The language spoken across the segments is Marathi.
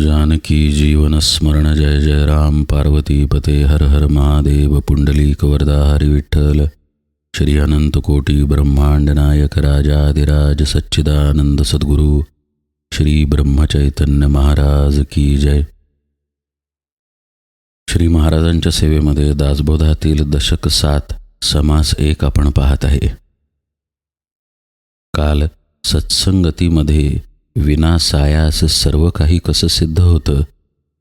जानकी जीवनस्मरण जय जय राम पार्वती पते हर हर महादेव पुंडलीक वरदा हरिविठ्ठल श्री अनंत कोटी ब्रह्मांड नायक राजाधिराज सच्चिदानंद सद्गुरु श्री ब्रह्मचैतन्य महाराज की जय। श्री महाराजांच्या सेवेमध्ये दासबोधातील दशक सात समास एक आपण पाहत आहे. काल सत्संगतीमध्ये विना सायास सर्व काही कसं सिद्ध होतं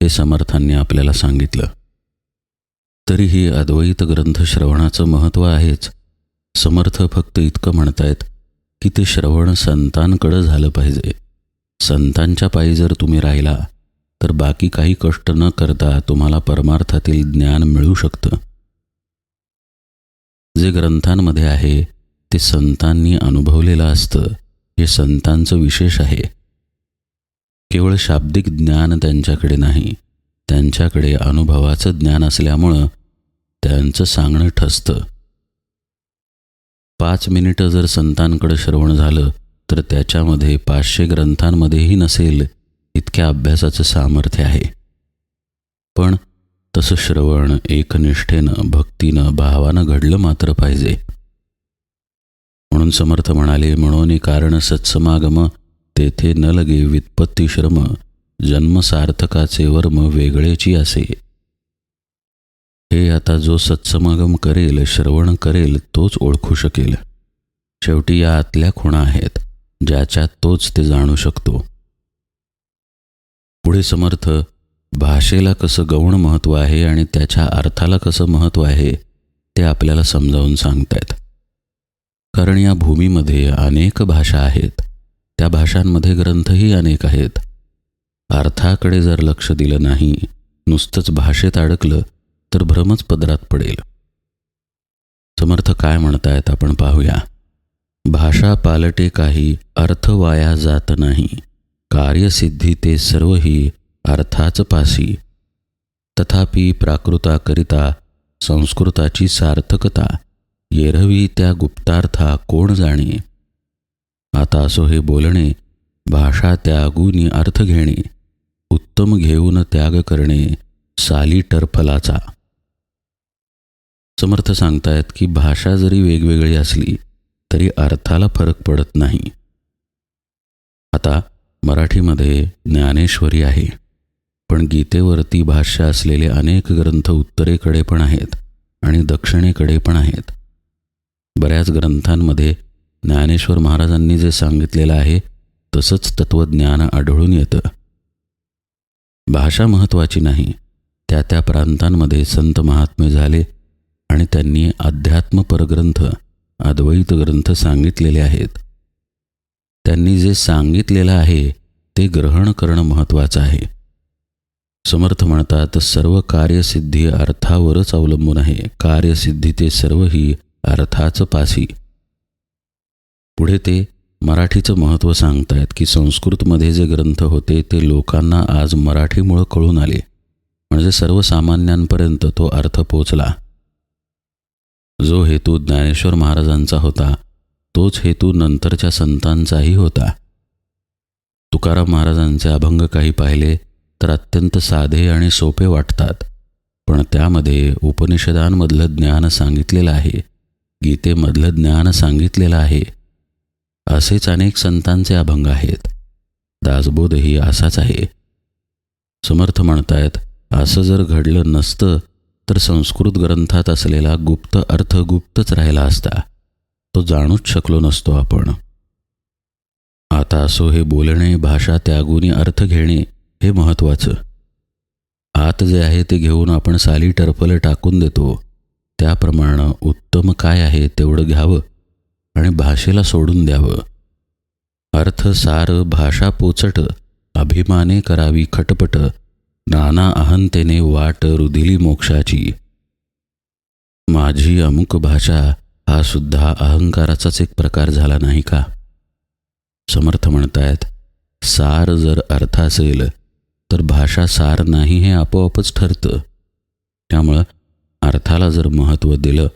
हे समर्थांनी आपल्याला सांगितलं. तरीही अद्वैत ग्रंथ श्रवणाचं महत्त्व आहेच. समर्थ फक्त इतकं म्हणतायत की ते श्रवण संतांकडं झालं पाहिजे. संतांच्या पायी जर तुम्ही राहिला तर बाकी काही कष्ट न करता तुम्हाला परमार्थातील ज्ञान मिळू शकतं. जे ग्रंथांमध्ये आहे ते संतांनी अनुभवलेलं असतं हे संतांचं विशेष आहे. केवळ शाब्दिक ज्ञान त्यांच्याकडे नाही त्यांच्याकडे अनुभवाचं ज्ञान असल्यामुळं त्यांचं सांगणं ठसतं. पाच मिनिटं जर संतांकडं श्रवण झालं तर त्याच्यामध्ये पाचशे ग्रंथांमध्येही नसेल इतक्या अभ्यासाचं सामर्थ्य आहे. पण तसं श्रवण एकनिष्ठेनं भक्तीनं भावानं घडलं मात्र पाहिजे. म्हणून समर्थ म्हणाले म्हणून कारण सत्समागम तेथे न लगे वित्पत्ती श्रम जन्मसार्थकाचे वर्म वेगळेची असे. हे आता जो सत्समागम करेल श्रवण करेल तोच ओळखू शकेल. शेवटी या आतल्या खुणा आहेत ज्याच्यात तोच ते जाणू शकतो. पुढे समर्थ भाषेला कसं गौण महत्त्व आहे आणि त्याच्या अर्थाला कसं महत्त्व आहे ते आपल्याला समजावून सांगतायत. कारण या भूमीमध्ये अनेक भाषा आहेत. त्या भाषांमध्ये ग्रंथही अनेक आहेत. अर्थाकडे जर लक्ष दिलं नाही नुसतंच भाषेत अडकलं तर भ्रमच पदरात पडेल. समर्थ काय म्हणतायत आपण पाहूया. भाषा पालटे काही अर्थ वाया जात नाही. कार्यसिद्धी ते सर्वही अर्थाच पासी. तथापि प्राकृताकरिता संस्कृताची सार्थकता येरवी त्या गुप्तार्था कोण जाणे? आता असो हे बोलणे भाषा त्यागुनी अर्थ घेणे उत्तम घेऊन त्याग करणे साली टरफलाचा समर्थ सांगतायत की भाषा जरी वेगवेगळी असली तरी अर्थाला फरक पडत नाही. आता मराठीमध्ये ज्ञानेश्वरी आहे पण गीतेवरती भाष्य असलेले अनेक ग्रंथ उत्तरेकडे पण आहेत आणि दक्षिणेकडे पण आहेत. बऱ्याच ग्रंथांमध्ये ज्ञानेश्वर महाराजांनी जे सांगितलेलं आहे तसंच तत्त्वज्ञान आढळून येतं. भाषा महत्त्वाची नाही. त्या त्या प्रांतांमध्ये संत महात्मे झाले आणि त्यांनी अध्यात्म परग्रंथ अद्वैत ग्रंथ सांगितलेले आहेत. त्यांनी जे सांगितलेलं आहे ते ग्रहण करणं महत्त्वाचं आहे. समर्थ म्हणतात सर्व कार्यसिद्धी अर्थावरच अवलंबून आहे. कार्यसिद्धी ते सर्वही अर्थाचं पासी. पुढे ते मराठीचं महत्त्व सांगतायत की संस्कृतमध्ये जे ग्रंथ होते ते लोकांना आज मराठीमुळं कळून आले. म्हणजे सर्वसामान्यांपर्यंत तो अर्थ पोचला. जो हेतू ज्ञानेश्वर महाराजांचा होता तोच हेतू नंतरच्या संतांचाही होता. तुकाराम महाराजांचे अभंग काही पाहिले तर अत्यंत साधे आणि सोपे वाटतात. पण त्यामध्ये उपनिषदांमधलं ज्ञान सांगितलेलं आहे. गीतेमधलं ज्ञान सांगितलेलं आहे. असेच अनेक संतांचे अभंग आहेत. दासबोधही असाच आहे. समर्थ म्हणतायत असं जर घडलं नसतं तर संस्कृत ग्रंथात असलेला गुप्त अर्थ गुप्तच राहिला असता. तो जाणूच शकलो नसतो आपण. आता असो हे बोलणे भाषा त्यागुनी अर्थ घेणे हे महत्त्वाचं. आत जे आहे ते घेऊन आपण साली टरफलं टाकून देतो. त्याप्रमाणे उत्तम काय आहे तेवढं घ्यावं. आणि भाषेला सोडून द्यावं. अर्थ सार भाषा पोचट अभिमाने करावी खटपट नाना अहंतेने वाट रुदिली मोक्षाची. माझी अमुक भाषा हा सुद्धा अहंकाराचाच एक प्रकार झाला नाही का? समर्थ म्हणतायत सार जर अर्थ असेल तर भाषा सार नाही हे आपोआपच ठरतं. त्यामुळं अर्थाला जर महत्त्व दिलं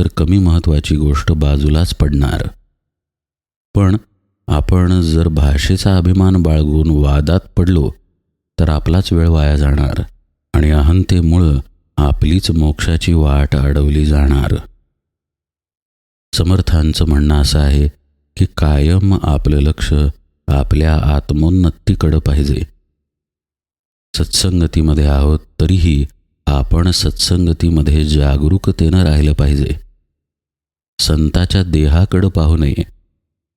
तर कमी महत्त्वाची गोष्ट बाजूलाच पडणार. पण आपण जर भाषेचा अभिमान बाळगून वादात पडलो तर आपलाच वेळ वाया जाणार आणि अहंतेमुळं आपलीच मोक्षाची वाट अडवली जाणार. समर्थांचं म्हणणं असं आहे की कायम आपलं लक्ष आपल्या आत्मोन्नतीकडं पाहिजे. सत्संगतीमध्ये आहोत तरीही आपण सत्संगतीमध्ये जागरूकतेनं राहिलं पाहिजे. संताच्या देहाकडं पाहू नये.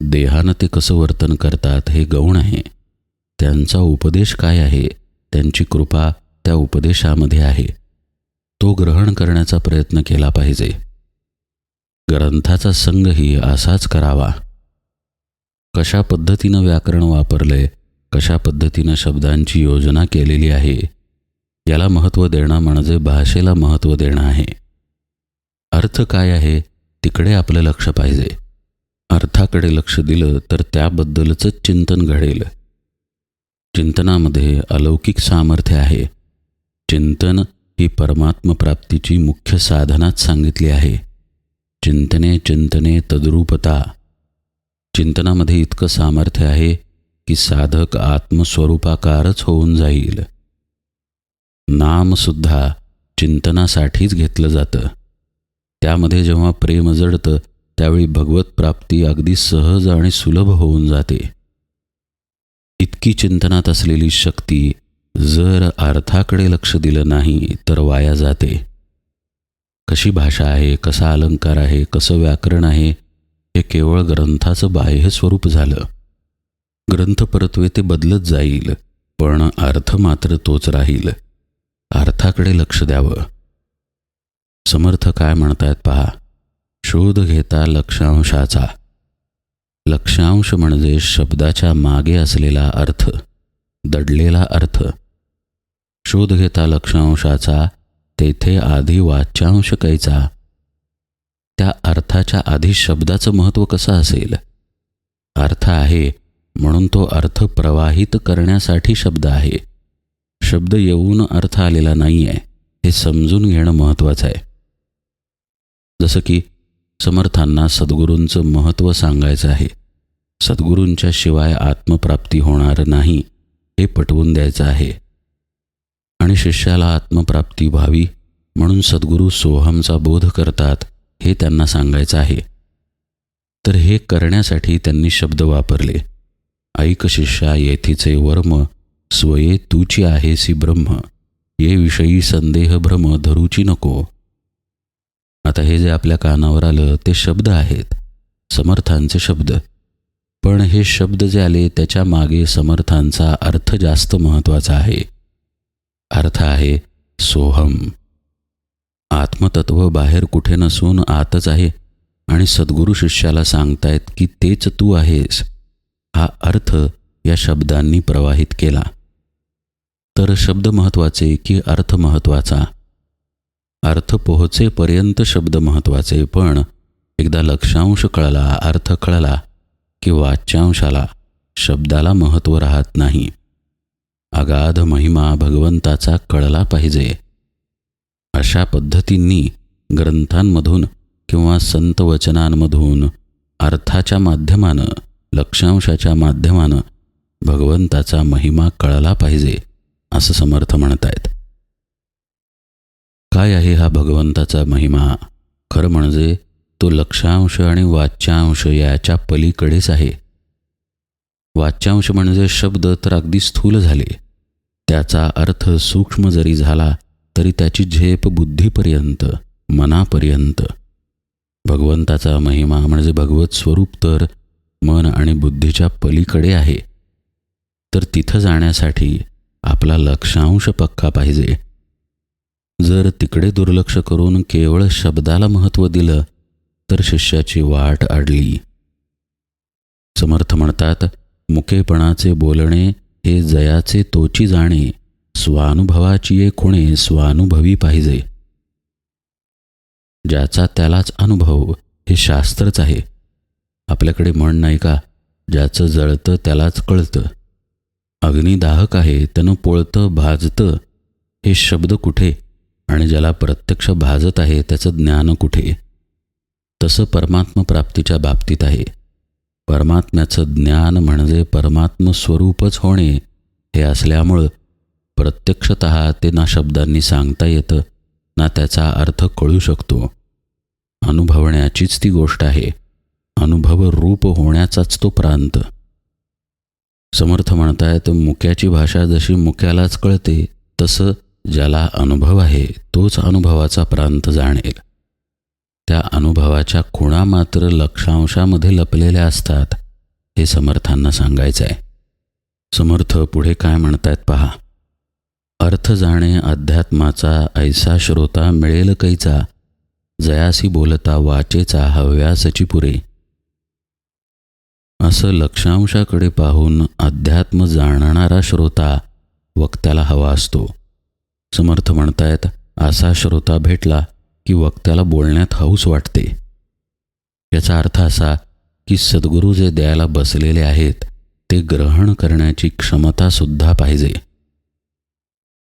देहानं ते कसं वर्तन करतात हे गौण आहे. त्यांचा उपदेश काय आहे? त्यांची कृपा त्या उपदेशामध्ये आहे. तो ग्रहण करण्याचा प्रयत्न केला पाहिजे. ग्रंथाचा संघही असाच करावा. कशा पद्धतीनं व्याकरण वापरलंय कशा पद्धतीनं शब्दांची योजना केलेली आहे याला महत्त्व देणं म्हणजे भाषेला महत्त्व देणं आहे. अर्थ काय आहे? तिकडे आपलं लक्ष पाहिजे. अर्थाकडे लक्ष दिलं तर त्याबद्दलच चिंतन घडेल. चिंतनामध्ये अलौकिक सामर्थ्य आहे. चिंतन ही परमात्मप्राप्तीची मुख्य साधनात सांगितली आहे. चिंतने चिंतने तद्रूपता. चिंतनामध्ये इतकं सामर्थ्य आहे की साधक आत्मस्वरूपाकारच होऊन जाईल. नामसुद्धा चिंतनासाठीच घेतलं जातं. त्यामध्ये जेव्हा प्रेम जडतं त्यावेळी भगवत प्राप्ती अगदी सहज आणि सुलभ होऊन जाते. इतकी चिंतनात असलेली शक्ती जर अर्थाकडे लक्ष दिलं नाही तर वाया जाते. कशी भाषा आहे कसा अलंकार आहे कसं व्याकरण आहे हे केवळ ग्रंथाचं बाह्य स्वरूप झालं. ग्रंथ परत्वे ते बदलत जाईल पण अर्थ मात्र तोच राहील. अर्थाकडे लक्ष द्यावं. समर्थ काय म्हणतायत पहा. शोध घेता लक्षांशाचा. लक्षांश म्हणजे शब्दाच्या मागे असलेला अर्थ दडलेला अर्थ. शोध घेता लक्षांशाचा तेथे आधी वाच्यांश कैचा. त्या अर्थाच्या आधी शब्दाचं महत्त्व कसं असेल? अर्थ आहे म्हणून तो अर्थ प्रवाहित करण्यासाठी शब्द आहे. शब्द येऊन अर्थ आलेला नाही आहे हे समजून घेणं महत्त्वाचं आहे. जसं की समर्थांना सद्गुरूंचं महत्त्व सांगायचं आहे. सद्गुरूंच्या शिवाय आत्मप्राप्ती होणार नाही हे पटवून द्यायचं आहे. आणि शिष्याला आत्मप्राप्ती व्हावी म्हणून सद्गुरू सोहमचा बोध करतात हे त्यांना सांगायचं आहे. तर हे करण्यासाठी त्यांनी शब्द वापरले. ऐक शिष्या येथीचे वर्म स्वये तुची आहेसी ब्रह्म. ये विषयी संदेह भ्रम धरूची नको. आता हे जे आपल्या कानावर आलं ते शब्द आहेत. समर्थांचे शब्द. पण हे शब्द जे आले त्याच्यामागे समर्थांचा अर्थ जास्त महत्त्वाचा आहे. अर्थ आहे सोहम. आत्मतत्व बाहेर कुठे नसून आतच आहे आणि सद्गुरू शिष्याला सांगतायत की तेच तू आहेस. हा अर्थ या शब्दांनी प्रवाहित केला. तर शब्द महत्त्वाचे की अर्थ महत्त्वाचा? अर्थ पोहोचेपर्यंत शब्द महत्त्वाचे पण एकदा लक्षांश कळला अर्थ कळला की वाच्यांशाला शब्दाला महत्त्व राहत नाही. अगाध महिमा भगवंताचा कळला पाहिजे. अशा पद्धतींनी ग्रंथांमधून किंवा संत वचनांमधून अर्थाच्या माध्यमानं लक्षांशाच्या माध्यमानं भगवंताचा महिमा कळला पाहिजे असं समर्थ म्हणतायत. काय आहे हा भगवंताचा महिमा? खरं म्हणजे तो लक्षांश आणि वाच्यांश याच्या पलीकडेच आहे. वाच्यांश म्हणजे शब्द तर अगदी स्थूल झाले. त्याचा अर्थ सूक्ष्म जरी झाला तरी त्याची झेप बुद्धीपर्यंत मनापर्यंत. भगवंताचा महिमा म्हणजे भगवत स्वरूप तर मन आणि बुद्धीच्या पलीकडे आहे. तर तिथं जाण्यासाठी आपला लक्षांश पक्का पाहिजे. जर तिकडे दुर्लक्ष करून केवळ शब्दाला महत्त्व दिलं तर शिष्याची वाट अडली समर्थ म्हणतात मुकेपणाचे बोलणे हे जयाचे तोची जाणे स्वानुभवाची ये खुणे स्वानुभवी पाहिजे. ज्याचा त्यालाच अनुभव हे शास्त्रच आहे. आपल्याकडे म्हण नाही का ज्याचं जळतं त्यालाच कळतं. अग्निदाहक आहे त्यानं पोळतं भाजतं हे शब्द कुठे? आणि ज्याला प्रत्यक्ष भाजत आहे त्याचं ज्ञान कुठे? तसं परमात्म प्राप्तीच्या बाबतीत आहे. परमात्म्याचं ज्ञान म्हणजे परमात्म स्वरूपच होणे हे असल्यामुळं प्रत्यक्षत ते ना शब्दांनी सांगता येतं ना त्याचा अर्थ कळू शकतो. अनुभवण्याचीच ती गोष्ट आहे. अनुभव रूप होण्याचाच तो प्रांत. समर्थ म्हणतायत मुक्याची भाषा जशी मुक्यालाच कळते तसं ज्याला अनुभव आहे तोच अनुभवाचा प्रांत जाणेल. त्या अनुभवाच्या खुणा मात्र लक्षांशामध्ये लपलेल्या असतात हे समर्थांना सांगायचं आहे समर्थ पुढे काय म्हणतायत पहा. अर्थ जाणे अध्यात्माचा ऐसा श्रोता मिळेल कैचा जयासी बोलता वाचेचा हव्यासची पुरे. असं लक्षांशाकडे पाहून अध्यात्म जाणणारा श्रोता वक्त्याला हवा असतो. समर्थ म्हणतायत असा श्रोता भेटला की वक्त्याला बोलण्यात हौस वाटते. याचा अर्थ असा की सद्गुरू जे द्यायला बसलेले आहेत ते ग्रहण करण्याची क्षमतासुद्धा पाहिजे.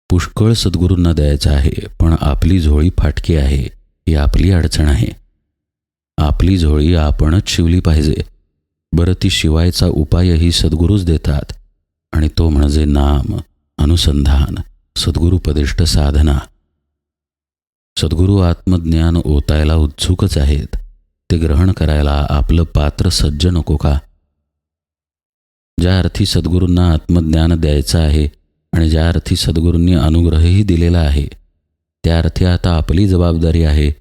पुष्कळ सद्गुरूंना द्यायचं आहे पण आपली झोळी फाटकी आहे ही आपली अडचण आहे. आपली झोळी आपणच शिवली पाहिजे. बरं ती शिवायचा उपायही सद्गुरूच देतात आणि तो म्हणजे नाम अनुसंधान. सद्गुरुपदिष्ट साधना. सद्गुरू आत्मज्ञान ओतायला उत्सुकच आहेत. ते ग्रहण करायला आपलं पात्र सज्ज नको का? ज्या अर्थी सद्गुरूंना आत्मज्ञान द्यायचं आहे आणि ज्या अर्थी सद्गुरूंनी अनुग्रहही दिलेला आहे त्या अर्थी आता आपली जबाबदारी आहे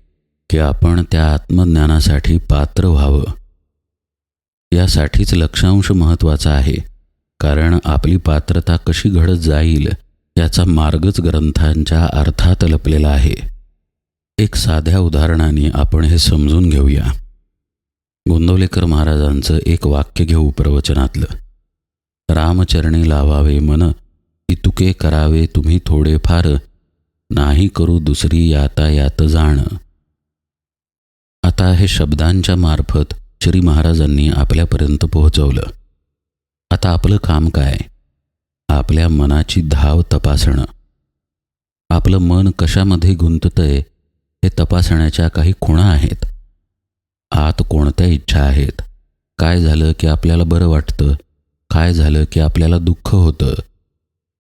की आपण त्या आत्मज्ञानासाठी पात्र व्हावं. यासाठीच लक्षांश महत्त्वाचा आहे कारण आपली पात्रता कशी घडत जाईल याचा मार्गच ग्रंथांच्या अर्थात लपलेला आहे. एक साध्या उदाहरणाने आपण हे समजून घेऊया. गोंदवलेकर महाराजांचं एक वाक्य घेऊ प्रवचनातलं. रामचरणी लावावे मन इतुके करावे तुम्ही थोडेफार नाही करू दुसरी याता यात जाण. आता हे शब्दांच्या मार्फत श्री महाराजांनी आपल्यापर्यंत पोहोचवलं. आता आपलं काम काय? आपल्या मनाची धाव तपासणं. आपलं मन कशामध्ये गुंततंय हे तपासण्याच्या काही खुणा आहेत. आत कोणत्या इच्छा आहेत? काय झालं की आपल्याला बरं वाटतं? काय झालं की आपल्याला दुःख होतं?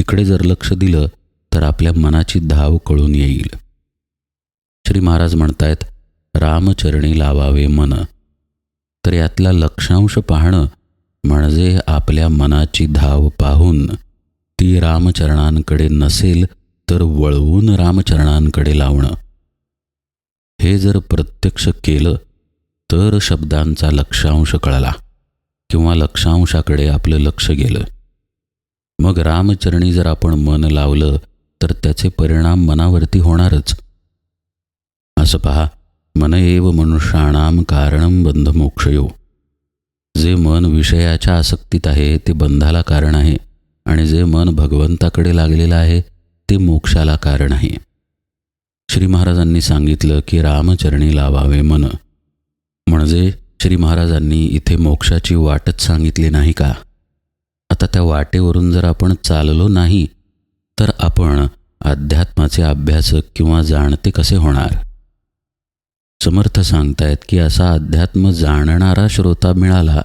इकडे जर लक्ष दिलं तर आपल्या मनाची धाव कळून येईल. श्री महाराज म्हणतायत रामचरणी लावावे मन. तर यातला लक्षांश पाहणं म्हणजे आपल्या मनाची धाव पाहून. ती रामचरणांकडे नसेल तर वळवून रामचरणांकडे लावणं. हे जर प्रत्यक्ष केलं तर शब्दांचा लक्षांश कळला किंवा लक्षांशाकडे आपलं लक्ष गेलं. मग रामचरणी जर आपण मन लावलं तर त्याचे परिणाम मनावरती होणारच. असं पहा मन एव मनुष्याणाम कारणम बंध मोक्षयो जे मन विषयाच्या आसक्तीत आहे ते बंधाला कारण आहे. आणि जे मन भगवंताकडे लागलेलं आहे ते मोक्षाला कारण आहे. श्री महाराजांनी सांगितलं की रामचरणी लावावे मन. म्हणजे श्री महाराजांनी इथे मोक्षाची वाटच सांगितली नाही का? आता त्या वाटेवरून जर आपण चाललो नाही तर आपण अध्यात्माचे अभ्यासक किंवा जाणते कसे होणार? समर्थ सांगतायत की असा अध्यात्म जाणणारा श्रोता मिळाला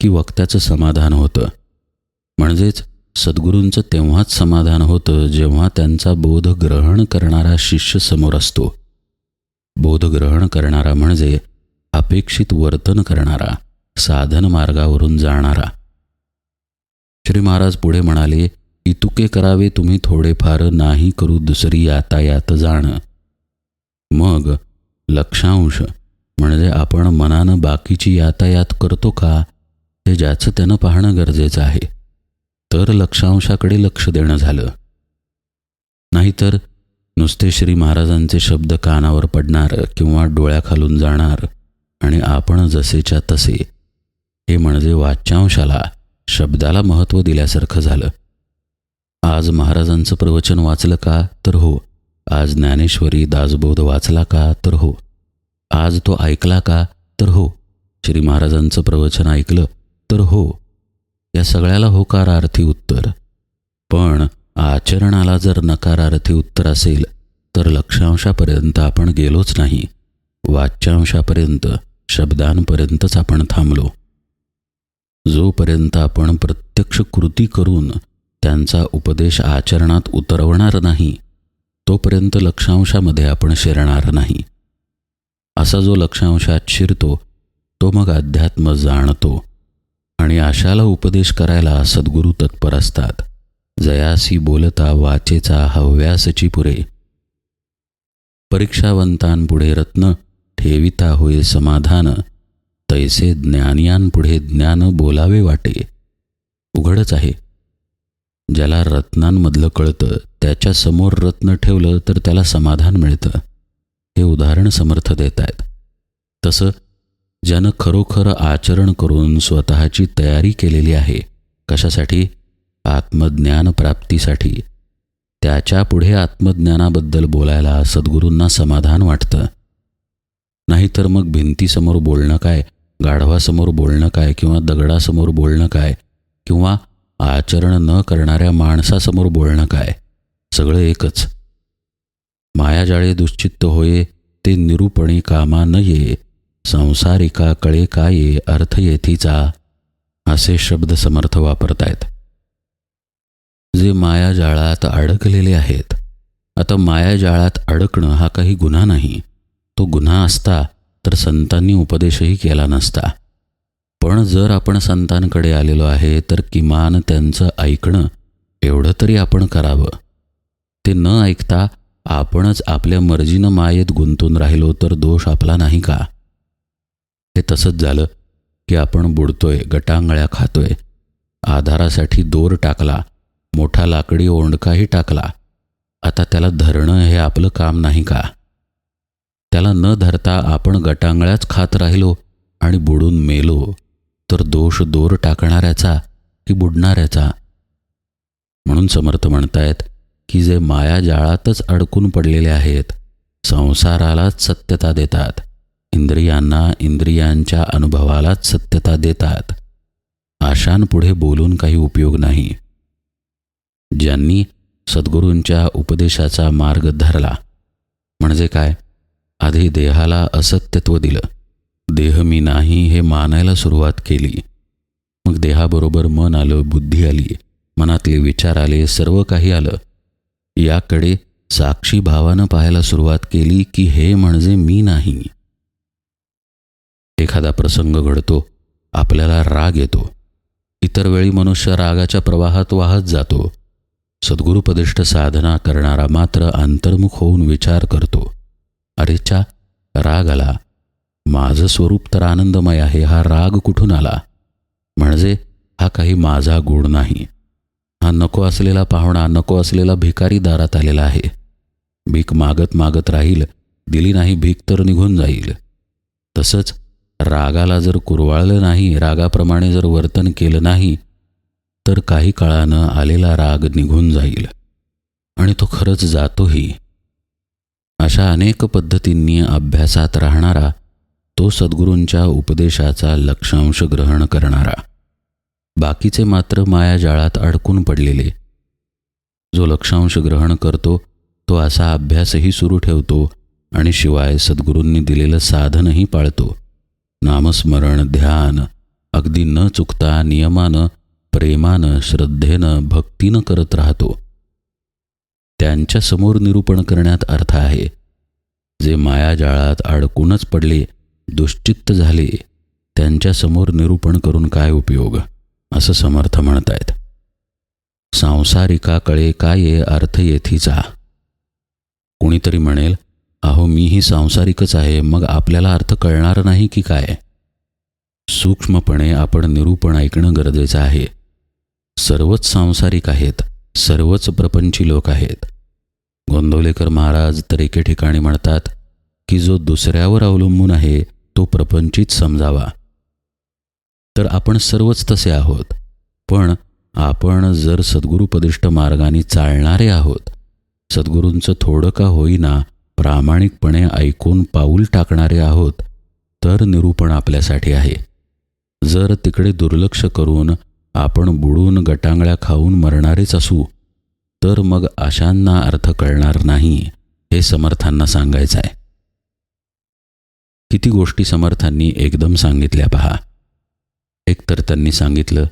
की वक्त्याचं समाधान होतं. म्हणजेच सद्गुरूंचं तेव्हाच समाधान होतं जेव्हा त्यांचा बोध ग्रहण करणारा शिष्य समोर असतो. बोध ग्रहण करणारा म्हणजे अपेक्षित वर्तन करणारा साधन मार्गावरून जाणारा. श्री महाराज पुढे म्हणाले इतुके करावे तुम्ही थोडेफार नाही करू दुसरी यातायात जाणं. मग लक्षांश म्हणजे आपण मनानं बाकीची यातायात करतो का? हे ज्याचं त्यानं पाहणं गरजेचं आहे. तर लक्षांशाकडे लक्ष देणं झालं. नाहीतर नुसते श्री महाराजांचे शब्द कानावर पडणार किंवा डोळ्याखालून जाणार आणि आपण जसेच्या तसे हे म्हणजे वाच्यांशाला शब्दाला महत्त्व दिल्यासारखं झालं. आज महाराजांचं प्रवचन वाचलं का तर हो. आज ज्ञानेश्वरी दासबोध वाचला का तर हो. आज तो ऐकला का तर हो. श्री महाराजांचं प्रवचन ऐकलं तर हो. या सगळ्याला होकारार्थी उत्तर. पण आचरणाला जर नकारार्थी उत्तर असेल तर लक्षांशापर्यंत आपण गेलोच नाही. वाच्यांशापर्यंत शब्दांपर्यंतच आपण थांबलो. जोपर्यंत आपण प्रत्यक्ष कृती करून त्यांचा उपदेश आचरणात उतरवणार नाही तोपर्यंत लक्षांशामध्ये आपण शिरणार नाही. असा जो लक्षांशात शिरतो तो मग अध्यात्म जाणतो. आणि आशाला उपदेश करायला सद्गुरू तत्पर असतात. जयासी बोलता वाचेचा हव्यासची पुरे. परीक्षावंतांपुढे रत्न ठेविता होय समाधान. तैसे ज्ञानियांपुढे ज्ञान बोलावे वाटे. उघडच आहे. ज्याला रत्नांमधलं कळतं त्याच्यासमोर रत्न ठेवलं तर त्याला समाधान मिळतं. हे उदाहरण समर्थ देत आहेत तसं ज्यानं खरोखर आचरण करून स्वतःची तयारी केलेली आहे कशासाठी? आत्मज्ञान प्राप्तीसाठी त्याच्या पुढे आत्मज्ञानाबद्दल बोलायला सद्गुरूंना समाधान वाटतं. नाहीतर मग भिंतीसमोर बोलणं काय गाढवासमोर बोलणं काय किंवा दगडासमोर बोलणं काय किंवा आचरण न करणाऱ्या माणसासमोर बोलणं काय? सगळं एकच. मायाजाळे दुश्चित्त होये ते निरूपणी कामा न ये संसारिका कळे काये अर्थ येथीचा असे शब्द समर्थ वापरतायत. जे मायाजाळात अडकलेले आहेत आता मायाजाळात अडकणं हा काही गुन्हा नाही. तो गुन्हा असता तर संतांनी उपदेशही केला नसता. पण जर आपण संतांकडे आलेलो आहे तर किमान त्यांचं ऐकणं एवढं तरी आपण करावं. ते न ऐकता आपणच आपल्या मर्जीनं मायेत गुंतून राहिलो तर दोष आपला नाही का? हे तसंच झालं की आपण बुडतोय गटांगळ्या खातोय. आधारासाठी दोर टाकला मोठा लाकडी ओंडकाही टाकला. आता त्याला धरणं हे आपलं काम नाही का? त्याला न धरता आपण गटांगळ्याच खात राहिलो आणि बुडून मेलो. तर दोष दोर टाकणाऱ्याचा की बुडणाऱ्याचा? म्हणून समर्थ म्हणतायत की जे माया जाळातच अडकून पडलेले आहेत संसारालाच सत्यता देतात. इंद्रियांना इंद्रियांच्या अनुभवालाच सत्यता देतात. आशांपुढे बोलून काही उपयोग नाही. ज्यांनी सद्गुरूंच्या उपदेशाचा मार्ग धरला म्हणजे काय? आधी देहाला असत्यत्व दिलं. देह मी नाही हे मानायला सुरुवात केली. मग देहाबरोबर मन आलं बुद्धी आली मनातले विचार आले सर्व काही आलं. याकडे साक्षी भावानं पाहायला सुरुवात केली की हे म्हणजे मी नाही. एखादा प्रसंग घडतो आपल्याला राग येतो. इतर वेळी मनुष्य रागाच्या प्रवाहात वाहत जातो. सद्गुरुपदिष्ट साधना करणारा मात्र अंतर्मुख होऊन विचार करतो. अरेच्या राग आला. माझं स्वरूप तर आनंदमय आहे हा राग कुठून आला? म्हणजे हा काही माझा गुण नाही. हा नको असलेला पाहुणा नको असलेला भिकारी दारात आलेला आहे. भीक मागत मागत राहील दिली नाही भीक तर निघून जाईल. तसंच रागाला जर कुरवाळलं नाही रागाप्रमाणे जर वर्तन केलं नाही तर काही काळानं आलेला राग निघून जाईल आणि तो खरंच जातोही. अशा अनेक पद्धतींनी अभ्यासात राहणारा तो सद्गुरूंच्या उपदेशाचा लक्षांश ग्रहण करणारा. बाकीचे मात्र मायाजाळात अडकून पडलेले. जो लक्षांश ग्रहण करतो तो असा अभ्यासही सुरू ठेवतो आणि शिवाय सद्गुरूंनी दिलेलं साधनही पाळतो. नामस्मरण ध्यान. अगदी न चुकता नियमानं प्रेमानं श्रद्धेनं भक्तीनं करत राहतो. त्यांच्यासमोर निरूपण करण्यात अर्थ आहे. जे मायाजाळात अडकूनच पडले दुश्चित्त झाले त्यांच्यासमोर निरूपण करून काय उपयोग? असं समर्थ म्हणतायत. सांसारिका कळे काय अर्थ येथीचा. कोणीतरी म्हणेल अहो मीही सांसारिकच आहे. मग आपल्याला अर्थ कळणार नाही की काय? सूक्ष्मपणे आपण निरूपण ऐकणं गरजेचं आहे. सर्वच सांसारिक आहेत. सर्वच प्रपंची लोक आहेत. गोंदवलेकर महाराज तर एके ठिकाणी म्हणतात की जो दुसऱ्यावर अवलंबून आहे तो प्रपंचित समजावा. तर आपण सर्वच तसे आहोत. पण आपण जर सद्गुरुपदिष्ट मार्गाने चालणारे आहोत सद्गुरूंचं थोडं का होईना प्रामाणिकपणे ऐकून पाऊल टाकणारे आहोत तर निरूपण आपल्यासाठी आहे. जर तिकडे दुर्लक्ष करून आपण बुडून गटांगळ्या खाऊन मरणारेच असू तर मग अशांना अर्थ कळणार नाही हे समर्थांना सांगायचं आहे किती गोष्टी समर्थांनी एकदम सांगितल्या पहा. एकतर त्यांनी सांगितलं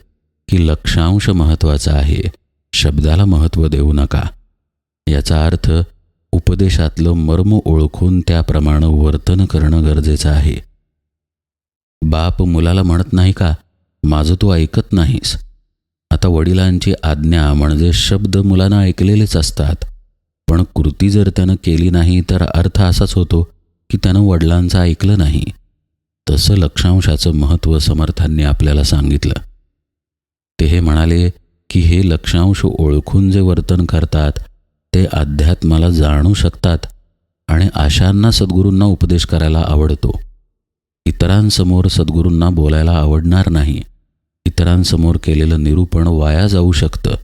की लक्षांश महत्त्वाचा आहे शब्दाला महत्त्व देऊ नका. याचा अर्थ उपदेशातलं मर्म ओळखून त्याप्रमाणे वर्तन करणं गरजेचं आहे. बाप मुलाला म्हणत नाही का माझं तू ऐकत नाहीस. आता वडिलांची आज्ञा म्हणजे शब्द मुलांना ऐकलेलेच असतात. पण कृती जर त्यानं केली नाही तर अर्थ असाच होतो की त्यानं वडिलांचं ऐकलं नाही. तसं लक्षांशाचं महत्त्व समर्थांनी आपल्याला सांगितलं. ते हे म्हणाले की हे लक्षांश ओळखून जे वर्तन करतात ते अध्यात्माला जाणू शकतात आणि आशांना सद्गुरूंना उपदेश करायला आवडतो. इतरांसमोर सद्गुरूंना बोलायला आवडणार नाही. इतरांसमोर केलेलं निरूपण वाया जाऊ शकतं.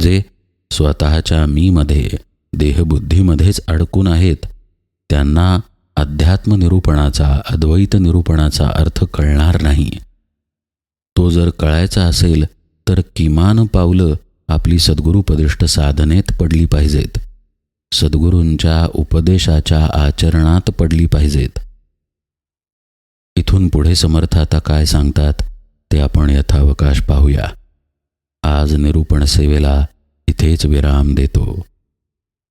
जे स्वतःच्या मीमध्ये देहबुद्धीमध्येच अडकून आहेत त्यांना अध्यात्म निरूपणाचा अद्वैत निरूपणाचा अर्थ कळणार नाही. तो जर कळायचा असेल तर किमान पावलं आपली सद्गुरुपदिष्ट साधनेत पडली पाहिजेत. सद्गुरूंच्या उपदेशाच्या आचरणात पडली पाहिजेत. इथून पुढे समर्थ आता काय सांगतात ते आपण यथावकाश पाहूया. आज निरूपण सेवेला इथेच विराम देतो.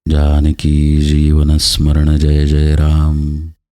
जानकी जीवन स्मरण जय जय राम.